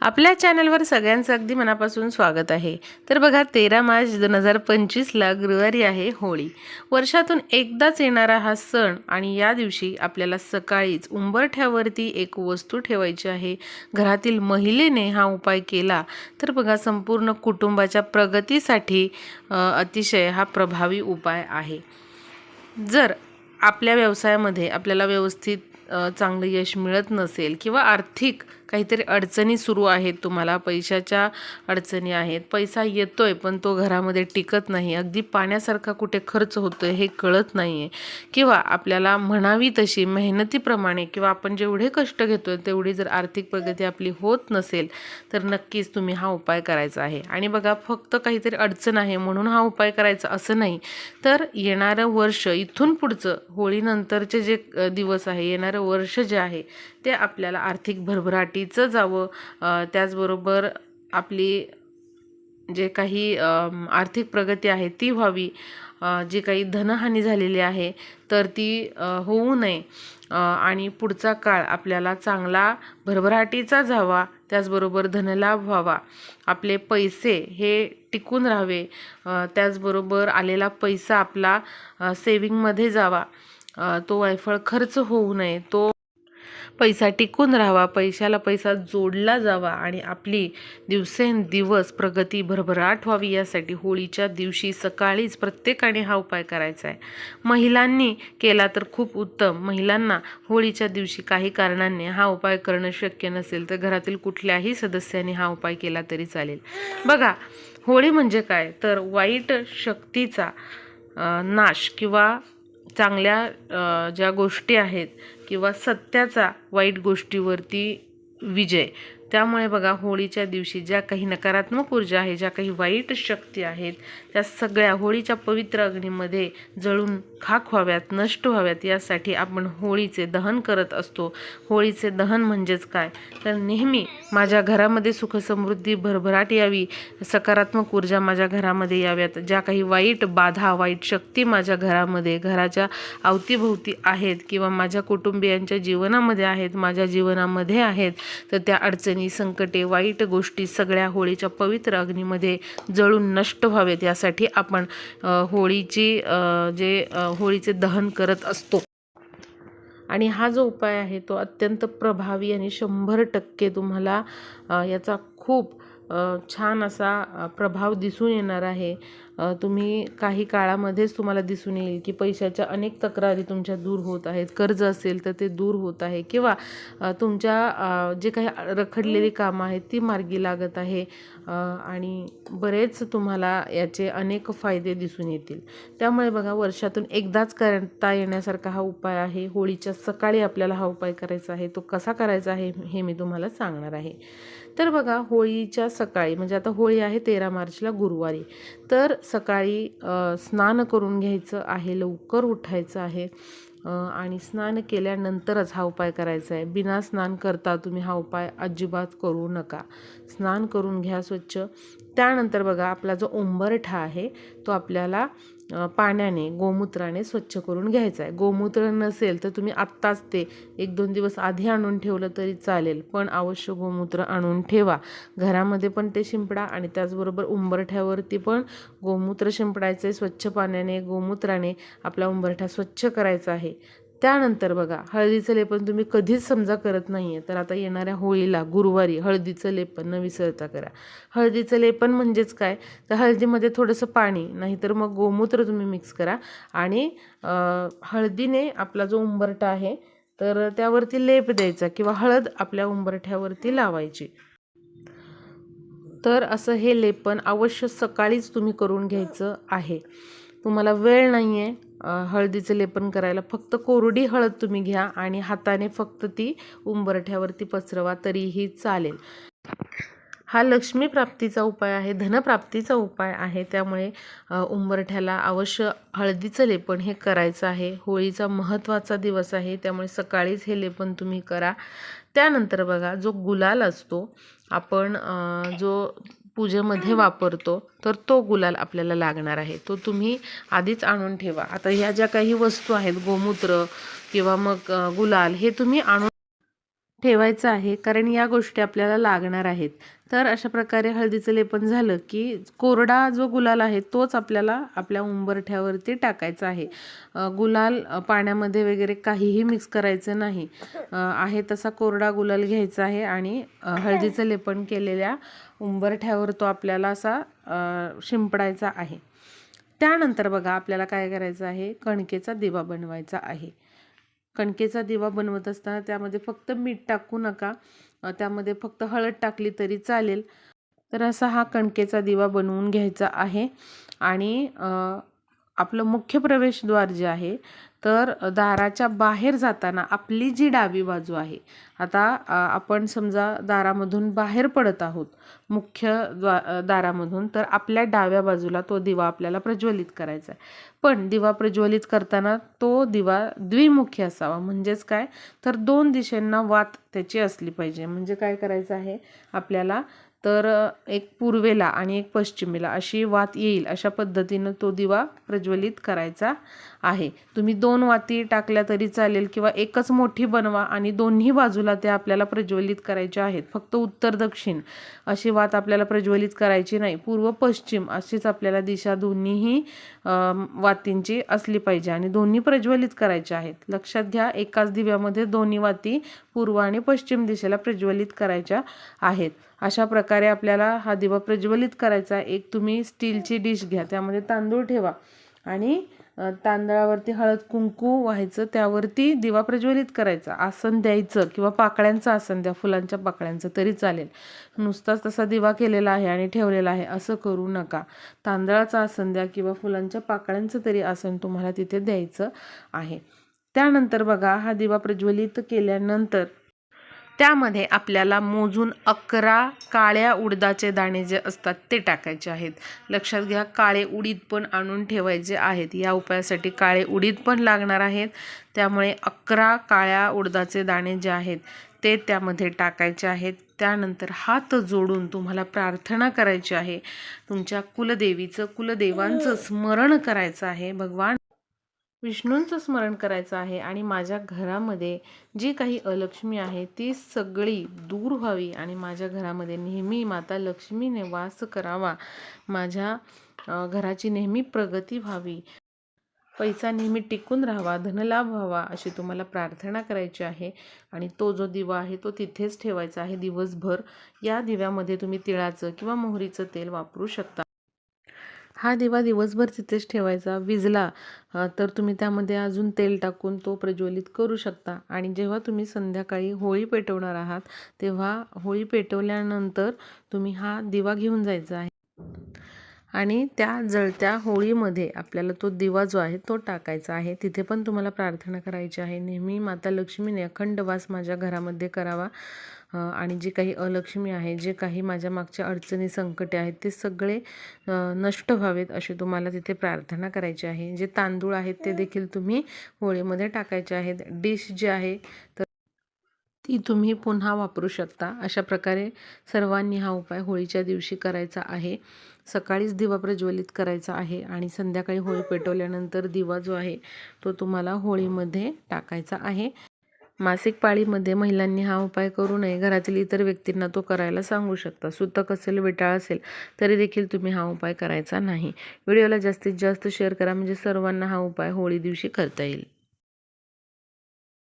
आपल्या चॅनलवर सगळ्यांचं अगदी मनापासून स्वागत आहे. तर बघा तेरा मार्च दोन हजार पंचवीसला गुरुवारी आहे होळी. वर्षातून एकदाच येणारा हा सण आणि या दिवशी आपल्याला सकाळीच उंबरठ्यावरती एक वस्तू ठेवायची आहे. घरातील महिलेने हा उपाय केला. तर बघा संपूर्ण कुटुंबाच्या प्रगतीसाठी अतिशय हा प्रभावी उपाय आहे. जर आपल्या व्यवसायामध्ये आपल्याला व्यवस्थित चांगलं यश मिळत नसेल किंवा आर्थिक काहीतरी अडचणी सुरू आहेत. तुम्हाला पैशाच्या अडचणी आहेत. पैसा येतो आहे पण तो घरामध्ये टिकत नाही. अगदी पाण्यासारखा कुठे खर्च होतो हे कळत नाही आहे किंवा आपल्याला म्हणावी तशी मेहनतीप्रमाणे किंवा आपण जेवढे कष्ट घेतो आहे तेवढी जर आर्थिक प्रगती आपली होत नसेल तर नक्कीच तुम्ही हा उपाय करायचा आहे. आणि बघा फक्त काहीतरी अडचण आहे म्हणून हा उपाय करायचा असं नाही. तर येणारं वर्ष इथून पुढचं होळीनंतरचे जे दिवस आहे येणारं वर्ष जे आहे ते आपल्याला आर्थिक भरभराटीचं जावं. त्याचबरोबर आपली जे काही आर्थिक प्रगती आहे ती व्हावी. जी काही धनहानी झालेली आहे तर ती होऊ नये. आणि पुढचा काळ आपल्याला चांगला भरभराटीचा जावा त्याचबरोबर धनलाभ व्हावा. आपले पैसे हे टिकून राहावे. त्याचबरोबर आलेला पैसा आपला सेविंगमध्ये जावा. तो वायफळ खर्च होऊ नये. तो पैसा टिकून राहावा पैशाला पैसा जोडला जावा आणि आपली दिवसेंदिवस प्रगती भरभराट व्हावी यासाठी होळीच्या दिवशी सकाळीच प्रत्येकाने हा उपाय करायचा आहे. महिलांनी केला तर खूप उत्तम. महिलांना होळीच्या दिवशी काही कारणांनी हा उपाय करणं शक्य नसेल तर घरातील कुठल्याही सदस्याने हा उपाय केला तरी चालेल. बघा होळी म्हणजे काय? तर वाईट शक्तीचा नाश किंवा चांगल्या ज्या गोष्टी आहेत किंवा सत्याचा वाईट गोष्टीवरती विजय. त्यामुळे बघा होळीच्या दिवशी ज्या काही नकारात्मक ऊर्जा आहे ज्या काही वाईट शक्ती आहेत त्या सगळ्या होळीच्या पवित्र अग्नीमध्ये जळून खाक व्हाव्यात नष्ट व्हाव्यात यासाठी आपण होळीचे दहन करत असतो. होळीचे दहन म्हणजेच काय? तर नेहमी माझ्या घरामध्ये सुखसमृद्धी भरभराट यावी सकारात्मक ऊर्जा माझ्या घरामध्ये याव्यात. ज्या काही वाईट बाधा वाईट शक्ती माझ्या घरामध्ये घराच्या अवतीभोवती आहेत किंवा माझ्या कुटुंबियांच्या जीवनामध्ये आहेत माझ्या जीवनामध्ये आहेत तर त्या अडचणी संकटे वाईट गोष्टी सगळ्या होळीच्या पवित्र अग्नीमध्ये जळून नष्ट व्हावेत यासाठी आपण होळीची जे होळीचे दहन करत असतो. आणि हा जो उपाय आहे तो अत्यंत प्रभावी आणि शंभर टक्के तुम्हाला याचा खूप छान असा प्रभाव दिसून येणार आहे. तुम्ही काही काळामध्येच तुम्हाला दिसून येईल की पैशाच्या अनेक तक्रारी तुमच्या दूर होत आहेत. कर्ज असेल तर ते दूर होत आहे किंवा तुमच्या जे काही रखडलेली कामं आहेत ती मार्गी लागत आहे. आणि बरेच तुम्हाला याचे अनेक फायदे दिसून येतील. त्यामुळे बघा वर्षातून एकदाच करता येण्यासारखा हा उपाय आहे. होळीच्या सकाळी आपल्याला हा उपाय करायचा आहे. तो कसा करायचा आहे हे मी तुम्हाला सांगणार आहे. तर बघा होळीच्या सकाळी म्हणजे आता होळी आहे तेरा मार्चला गुरुवारी तर सकाळी स्नान करून घ्यायचं आहे लवकर उठायचं आहे आणि स्नान केल्यानंतरच हा उपाय करायचा आहे. बिना स्नान करता तुम्ही हा उपाय अजिबात करू नका. स्नान करून घ्या स्वच्छ. त्यानंतर बघा आपला जो उंबरठा आहे तो आपल्याला पाण्याने गोमूत्राने स्वच्छ करून घ्यायचं आहे गोमूत्र नसेल तर तुम्ही आत्ताच ते एक दोन दिवस आधी आणून ठेवलं तरी चालेल पण अवश्य गोमूत्र आणून ठेवा. घरामध्ये पण ते शिंपडा आणि त्याचबरोबर उंबरठ्यावरती पण गोमूत्र शिंपडायचं आहे स्वच्छ पाण्याने गोमूत्राने आपला उंबरठा स्वच्छ करायचा आहे. त्यानंतर बघा हळदीचं लेपन तुम्ही कधीच समजा करत नाही आहे तर आता येणाऱ्या होळीला गुरुवारी हळदीचं लेपन न विसरता करा. हळदीचं लेपन म्हणजेच काय? तर हळदीमध्ये थोडंसं पाणी नाहीतर मग गोमूत्र तुम्ही मिक्स करा. आणि हळदीने आपला जो उंबरठा आहे तर त्यावरती लेप द्यायचा किंवा हळद आपल्या उंबरठ्यावरती लावायची. तर असं हे लेपन अवश्य सकाळीच तुम्ही करून घ्यायचं आहे. तुम्हाला वेळ नाही आहे हळदीचं लेपन करायला फक्त कोरडी हळद तुम्ही घ्या आणि हाताने फक्त ती उंबरठ्यावरती पसरवा तरीही चालेल. हा लक्ष्मी प्राप्तीचा उपाय आहे धनप्राप्तीचा उपाय आहे. त्यामुळे उंबरठ्याला अवश्य हळदीचं लेपन हे करायचं आहे. होळीचा महत्त्वाचा दिवस आहे त्यामुळे सकाळीच हे लेपन तुम्ही करा. त्यानंतर बघा जो गुलाल असतो आपण जो पूजेमध्ये वापरतो तर तो गुलाल आपल्याला लागणार आहे. तो तुम्ही आधीच आणून ठेवा. आता ह्या ज्या काही वस्तू आहेत गोमूत्र किंवा मग गुलाल हे तुम्ही आणून ठेवायचं आहे कारण या गोष्टी आपल्याला लागणार आहेत. तर अशा प्रकारे हळदीचं लेपन झालं की कोरडा जो गुलाल आहे तोच आपल्याला आपल्या उंबरठ्यावरती टाकायचा आहे. गुलाल पाण्यामध्ये वगैरे काहीही मिक्स करायचं नाही. आहे तसा कोरडा गुलाल घ्यायचा आहे आणि हळदीचं लेपन केलेल्या उंबरठ्यावर तो आपल्याला असा शिंपडायचा आहे. त्यानंतर बघा आपल्याला काय करायचं आहे कणकेचा दिवा बनवायचा आहे. कणकेचा दिवा बनवत असताना त्यामध्ये फक्त मीठ टाकू नका. त्यामध्ये फक्त हळद टाकली तरी चालेल. तर असा हा कणकेचा दिवा बनवून घ्यायचा आहे. आणि आपलं मुख्य प्रवेशद्वार जे आहे तर दाराच्या बाहेर जाताना आपली जी डावी बाजू आहे आता आपण समजा दारामधून बाहेर पडत आहोत मुख्य द्वा दारामधून तर आपल्या डाव्या बाजूला तो दिवा आपल्याला प्रज्वलित करायचा आहे. पण दिवा प्रज्वलित करताना तो दिवा द्विमुखी असावा. म्हणजेच काय? तर दोन दिशेंना वात त्याची असली पाहिजे. म्हणजे काय करायचं आहे? आपल्याला तर एक पूर्वेला आणि एक पश्चिमेला अशी वात येईल अशा पद्धतीनं तो दिवा प्रज्वलित करायचा आहे. तुम्ही दोन वाती टाकल्या तरी चालेल किंवा एकच मोठी बनवा आणि दोन्ही बाजूला त्या आपल्याला प्रज्वलित करायच्या आहेत. फक्त उत्तर दक्षिण अशी वात आपल्याला प्रज्वलित करायची नाही. पूर्व पश्चिम अशीच आपल्याला दिशा दोन्हीही वातींची असली पाहिजे आणि दोन्ही प्रज्वलित करायच्या आहेत. लक्षात घ्या एकाच दिव्यामध्ये दोन्ही वाती पूर्व आणि पश्चिम दिशेला प्रज्वलित करायच्या आहेत. अशा प्रकारे आपल्याला हा दिवा प्रज्वलित करायचा एक तुम्ही स्टीलची डिश घ्या त्यामध्ये तांदूळ ठेवा आणि तांदळावरती हळद कुंकू व्हायचं त्यावरती दिवा प्रज्वलित करायचा. आसन द्यायचं किंवा पाकळ्यांचं आसन द्या फुलांच्या पाकळ्यांचं तरी चालेल. नुसताच तसा दिवा केलेला आहे आणि ठेवलेला आहे असं करू नका. तांदळाचं आसन द्या किंवा फुलांच्या पाकळ्यांचं तरी आसन तुम्हाला तिथे द्यायचं आहे. त्यानंतर बघा हा दिवा प्रज्वलित केल्यानंतर त्यामध्ये आपल्याला मोजून अकरा काळ्या उडदाचे दाणे जे असतात ते टाकायचे आहेत. लक्षात घ्या काळे उडीद पण आणून ठेवायचे आहेत. या उपायासाठी काळे उडीद पण लागणार आहेत. त्यामुळे अकरा काळ्या उडदाचे दाणे जे आहेत ते त्यामध्ये टाकायचे आहेत. त्यानंतर हात जोडून तुम्हाला प्रार्थना करायची आहे. तुमच्या कुलदेवीचं कुलदेवांचं स्मरण करायचं आहे. भगवान विष्णूंचं स्मरण करायचं आहे आणि माझ्या घरामध्ये जी काही अलक्ष्मी आहे ती सगळी दूर व्हावी आणि माझ्या घरामध्ये नेहमी माता लक्ष्मीने वास करावा. माझ्या घराची नेहमी प्रगती व्हावी. पैसा नेहमी टिकून राहावा धनलाभ व्हावा अशी तुम्हाला प्रार्थना करायची आहे आणि तो जो दिवा आहे तो तिथेच ठेवायचा आहे. दिवसभर या दिव्यामध्ये तुम्ही तिळाचं किंवा मोहरीचं तेल वापरू शकता. हा दिवा दिवसभर तिथेच ठेवायचा विजला. तर तुम्ही त्यामध्ये अजून तेल टाकून तो प्रज्वलित करू शकता. आणि जेव्हा तुम्ही संध्याकाळी होळी पेटवणार आहात तेव्हा होळी पेटवल्यानंतर तुम्ही हा दिवा घेऊन जायचा आहे. आणि त्या जळत्या होळीमध्ये आपल्याला तो दिवा जो आहे तो टाकायचा आहे. तिथे पण तुम्हाला प्रार्थना करायची आहे. नेहमी माता लक्ष्मीने अखंड वास माझ्या घरामध्ये करावा. आणि जी काही अलक्ष्मी आहे जे काही माझ्या मागच्या अडचणी संकटे आहेत ते सगळे नष्ट व्हावेत अशी तुम्हाला तिथे प्रार्थना करायची आहे. जे तांदूळ आहेत ते देखील तुम्ही होळीमध्ये टाकायचे आहेत. डिश जी आहे तर ती तुम्ही पुन्हा वापरू शकता. अशा प्रकारे सर्वांनी हा उपाय होळीच्या दिवशी करायचा आहे. सकाळीच दिवा प्रज्वलित करायचा आहे आणि संध्याकाळी होळी पेटवल्यानंतर दिवा जो आहे तो तुम्हाला होळीमध्ये टाकायचा आहे. मासिक पाळीमध्ये महिलांनी हा उपाय करू नये. घरातील इतर व्यक्तींना तो करायला सांगू शकता. सुतक असेल विटाळ असेल तरी देखील तुम्ही हा उपाय करायचा नाही. व्हिडिओला जास्तीत जास्त शेअर करा. म्हणजे सर्वांना हा उपाय होळी दिवशी करता येईल.